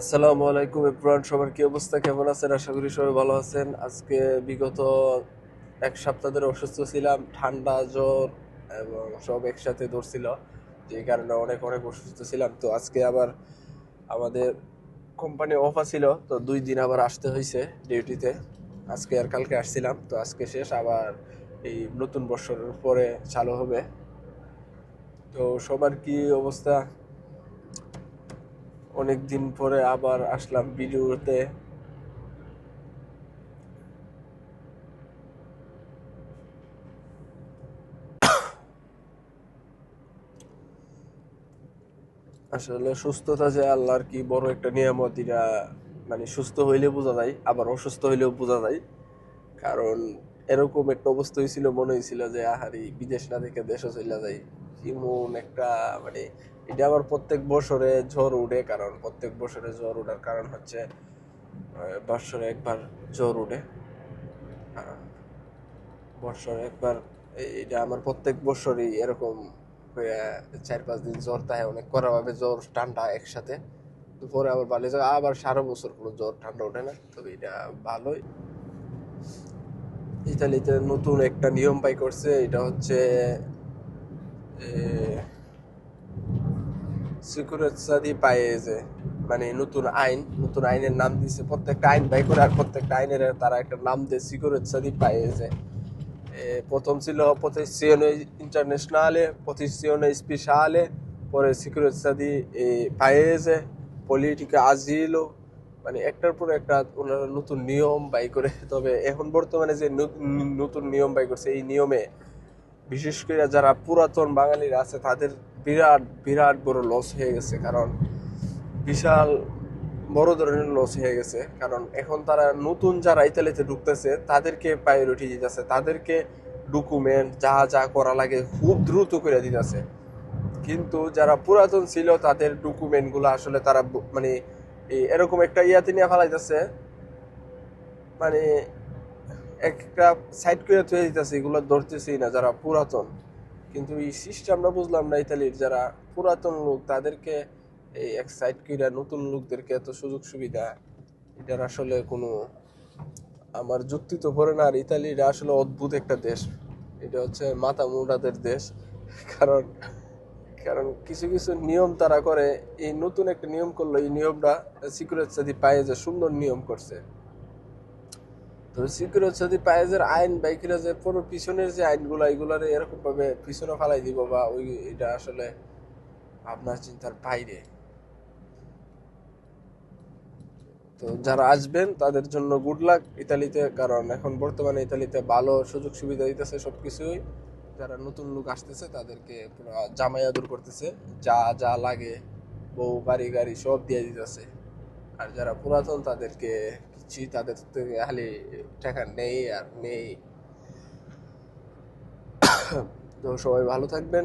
আসসালামু আলাইকুম ইব্রান সবার কি অবস্থা? কেমন আছেন? আশা করি সবাই ভালো আছেন। আজকে বিগত এক সপ্তাহ ধরে অসুস্থ ছিলাম, ঠান্ডা, জ্বর এবং সব একসাথে ধরছিল, যে কারণে অনেক অনেক অসুস্থ ছিলাম। তো আজকে আবার আমাদের কোম্পানি অফ ছিল তো দুই দিন আবার আসতে হয়েছে ডিউটিতে আজকে আর কালকে আসছিলাম, তো আজকে শেষ, আবার এই নতুন বছরের পরে চালু হবে। তো সবার কি অবস্থা? অনেক দিন পরে আবার আসলাম ভিডিওতে। আসলে সুস্থতা যে আল্লাহর কি বড় একটা নিয়ামত, এটা মানে সুস্থ হইলে বোঝা যায়, আবার অসুস্থ হইলেও বোঝা যায়। কারণ এরকম একটা অবস্থা হয়েছিল মনে হয়েছিল যে, আহারি, বিদেশ না থেকে দেশে চলে যাই। এমন একটা মানে এটা আবার প্রত্যেক বছরে জ্বর উঠে কারণ প্রত্যেক বছরে জ্বর ওঠার কারণ হচ্ছে বৎসরে একবার জ্বর উঠে। আহ, বৎসরে একবার এটা আমার প্রত্যেক বছরই এরকম হয়ে চার পাঁচ দিন জ্বর তাই অনেক করা ভাবে জ্বর ঠান্ডা একসাথে। তো পরে আবার ভালো যায় আবার সারা বছর কোনো জ্বর ঠান্ডা ওঠে না তবে এটা ভালোই। ইতালিতে নতুন একটা নিয়ম পাই করছে এটা হচ্ছে সিকিউরিটি পাইয়েছে মানে নতুন আইন, নতুন আইনের নাম দিছে, প্রত্যেকটা আইন বাই করে আর প্রত্যেকটা আইনের তারা একটা নাম দিয়ে সিকিউরিটি পাইয়েছে প্রথম ছিল প্রতিষ্ঠানে ইন্টারন্যাশনালে প্রতিষ্ঠানে স্পেশালে, পরে সিকিউরিটি পাইয়েছে পলিটিকা আজিলো মানে একটার পর একটা ওনারা নতুন নিয়ম বাই করে, তবে এখন বর্তমানে যে নতুন নিয়ম বাই করছে, এই নিয়মে বিশেষ করে যারা পুরাতন বাঙালিরা আছে, তাদের বিরাট বিরাট বড় লস হয়ে গেছে। কারণ বিশাল বড় ধরনের লস হয়ে গেছে। কারণ এখন তারা নতুন যারা ইতালিতে ঢুকতেছে, তাদেরকে প্রায়োরিটি দিতেছে। তাদেরকে ডকুমেন্ট যা যা করা লাগে খুব দ্রুত করে দিতেছে। কিন্তু যারা পুরাতন ছিল, তাদের ডকুমেন্টগুলো আসলে তারা মানে এরকম একটা ইয়াতে নিয়ে ফেলাইতেছে। মানে একটা সাইড করে থুয়ে দিতেছে, এগুলো ধরতেছেই না, যারা পুরাতন। কিন্তু এই সিস্টেমটা বুঝলাম না ইতালির, যারা পুরাতন লোক, তাদেরকে এই এক সাইড করে নতুন লোকদেরকে এত সুযোগ সুবিধা, এটার আসলে কোনো, আমার যুক্তি তো পড়ে না। আর ইতালিটা আসলে অদ্ভুত একটা দেশ। এটা হচ্ছে মাথা মুন্ডাদের দেশ। কারণ কারণ কিছু কিছু নিয়ম তারা করে, এই নতুন একটা নিয়ম করল, এই নিয়মটা সিকিউরিটি সাথে পায়ে যে সুন্দর নিয়ম করছে। পায়েজের আইন বাইকেরা যে পুরো পিছনের যে আইনগুলো, এগুলারে পিছনে ফালাই দিব বা ওই এটা আসলে আপনার চিন্তার বাইরে। তো যারা আসবেন, তাদের জন্য গুড লাক ইতালিতে, কারণ এখন বর্তমানে ইতালিতে ভালো সুযোগ সুবিধা দিতেছে সবকিছুই। যারা নতুন লোক আসতেছে, তাদেরকে পুরো জামাই আদর করতেছে। যা যা লাগে, বউ, বাড়ি, গাড়ি সব দিয়ে দিতেছে। আর যারা পুরাতন, তাদেরকে কিছুই তাদের থেকে খালি টাকা নেই আর নেই। তো সবাই ভালো থাকবেন।